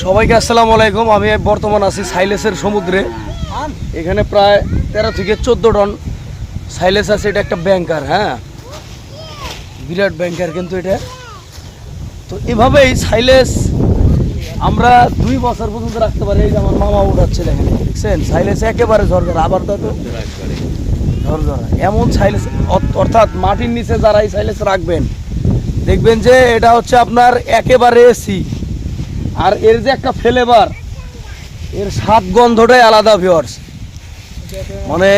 সবাইকে আসসালামু আলাইকুম। আমি বর্তমান আছি সাইলেসের সমুদ্রে। এখানে প্রায় তেরো থেকে চোদ্দ টন সাইলেস আছে। এটা একটা ব্যাংকার হ্যাঁ? বিরাট ব্যাংকার কিন্তু এটা। তো এভাবেই সাইলেস আমরা দুই বছর পর্যন্ত রাখতে পারি। এই যে আমার মামা উঠাচ্ছে দেখেন, দেখছেন? সাইলেস একেবারে ঝরঝরা। আবার তো ঝরঝরা। এমন সাইলেস অর্থাৎ মাটির নিচে যারা এই সাইলেস রাখবেন, দেখবেন যে এটা হচ্ছে আপনার একেবারে এসি। আর এর যে একটা ফ্লেভার এর স্বাদ গন্ধটাই আলাদা ভিওর্স মানে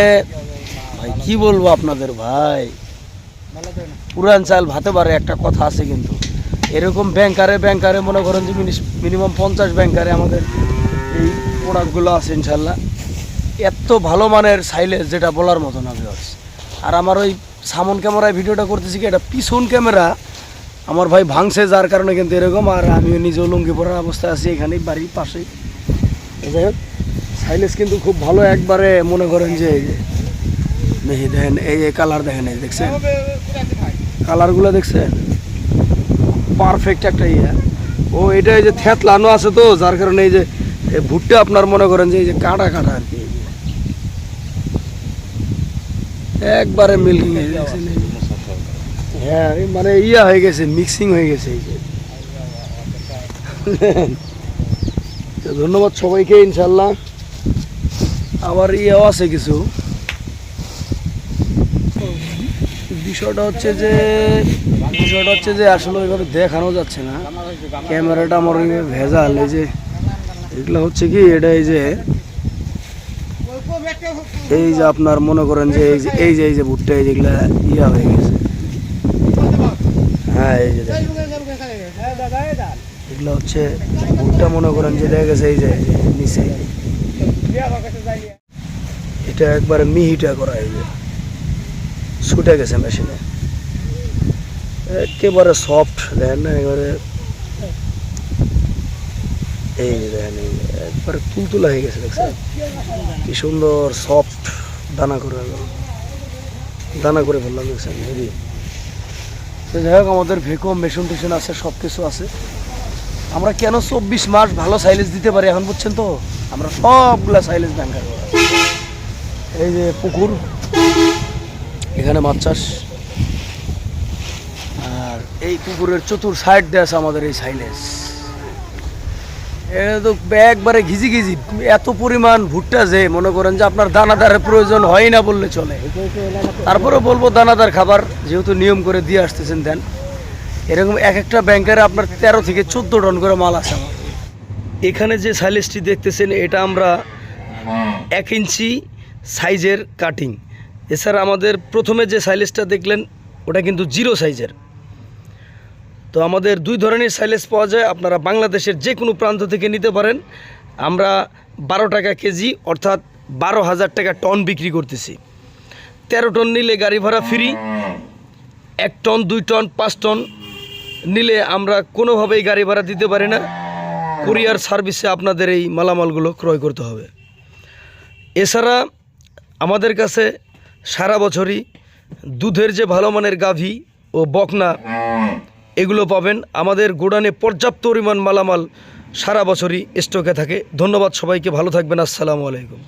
ভাই, কি বলব আপনাদের, ভাই? পুরান চাল ভাতে পারে একটা কথা আছে কিন্তু। এরকম ব্যাংকারে ব্যাংকারে মনে করেন যে মিনিমাম পঞ্চাশ ব্যাংকারে আমাদের এই প্রোডাক্টগুলো আছে ইনশাল্লাহ এত ভালো মানের সাইলেজ যেটা বলার মতো না ভিওর্স আর আমার ওই সামন ক্যামেরায় ভিডিওটা করতেছি কি? এটা পিছন ক্যামেরা আমার ভাই ভাঙছে যার কারণে কিন্তু এরকম, আর আমিও নিজেও লুঙ্গি পরার অবস্থায় আছি এখানেই বাড়ির এই যাই হোক সাইলেজ কিন্তু খুব ভালো, একবারে মনে করেন যে, দেখি, দেখেন, এই কালার দেখেন, এই দেখছেন? কালারগুলো দেখছেন? পারফেক্ট একটা ইয়ে। ও, এটা এই যে থ্যাতলানো আছে তো, যার কারণে এই যে ভুট্টা আপনার মনে করেন যে, এই যে কাটা কাটা আর কি। একবারে মিল্কিং গেছে হ্যাঁ মানে ইয়া হয়ে গেছে মিক্সিং হয়ে গেছে এই যে। ধন্যবাদ সবাইকে ইনশাল্লাহ আবার ইয়েও আছে কিছু। বিষয়টা হচ্ছে যে, বিষয়টা হচ্ছে যে আসলে ওইভাবে দেখানো যাচ্ছে না। ক্যামেরাটা আমার ওইভাবে ভেজাল, এই যে এগুলো হচ্ছে কি, এটা এই যে এই যে আপনার মনে করেন যে, এই যে এই যে এই যে ভুট্টা এই যেগুলা ইয়া হয়ে গেছে। এগুলো হচ্ছে মনে করেন যে নিচে। এটা একবারে মিহিটা করা ছুটে গেছে মেশিনে। একেবারে সফট দেখেন না, একেবারে। এই যে দেখেন, এই একবারে তুলতুলা হয়ে গেছে, দেখছেন? কি সুন্দর সফট দানা করে। দানা করে ফেললাম, দেখছেন? তো যাই হোক, আমাদের ভেকো মেশিন টেশন আছে সব কিছু আছে। আমরা কেন চব্বিশ মাস ভালো সাইলেজ দিতে পারি এখন বুঝছেন তো? আমরা সবগুলা সাইলেজ ব্যাংকার এই যে পুকুর, এখানে মাছ চাষ। আর এই পুকুরের চতুর সাইড দেওয়া আছে আমাদের এই সাইলেজ এটা তো একবারে ঘিজি ঘিজি, এত পরিমাণ ভুট্টা যে মনে করেন যে আপনার দানাদারের প্রয়োজন হয় না বললে চলে। তারপরে বলব দানাদার খাবার, যেহেতু নিয়ম করে দিয়ে আসতেছেন দেন। এরকম এক একটা ব্যাংকারে আপনার তেরো থেকে চোদ্দ টন করে মাল আছে এখানে যে সাইলেজটি দেখতেছেন, এটা আমরা এক ইঞ্চি সাইজের কাটিং এছাড়া আমাদের প্রথমে যে সাইলেজটা দেখলেন, ওটা কিন্তু জিরো সাইজের তো আমাদের দুই ধরনের সাইলেজ পাওয়া যায়। আপনারা বাংলাদেশের যে কোনো প্রান্ত থেকে নিতে পারেন। আমরা বারো টাকা কেজি, অর্থাৎ বারো হাজার টাকা টন বিক্রি করতেছি। তেরো টন নিলে গাড়ি ভাড়া ফ্রি এক টন দুই টন পাঁচ টন নিলে আমরা কোনোভাবেই গাড়ি ভাড়া দিতে পারি না। কুরিয়ার সার্ভিসে আপনাদের এই মালামালগুলো ক্রয় করতে হবে। এছাড়া আমাদের কাছে সারা বছরই দুধের যে ভালো মানের গাভী ও বকনা এগুলো পাবেন। আমাদের গোডানে পর্যাপ্ত পরিমাণ মালামাল সারা বছরই স্টকে থাকে। ধন্যবাদ সবাইকে। ভালো থাকবেন। আসসালামু আলাইকুম।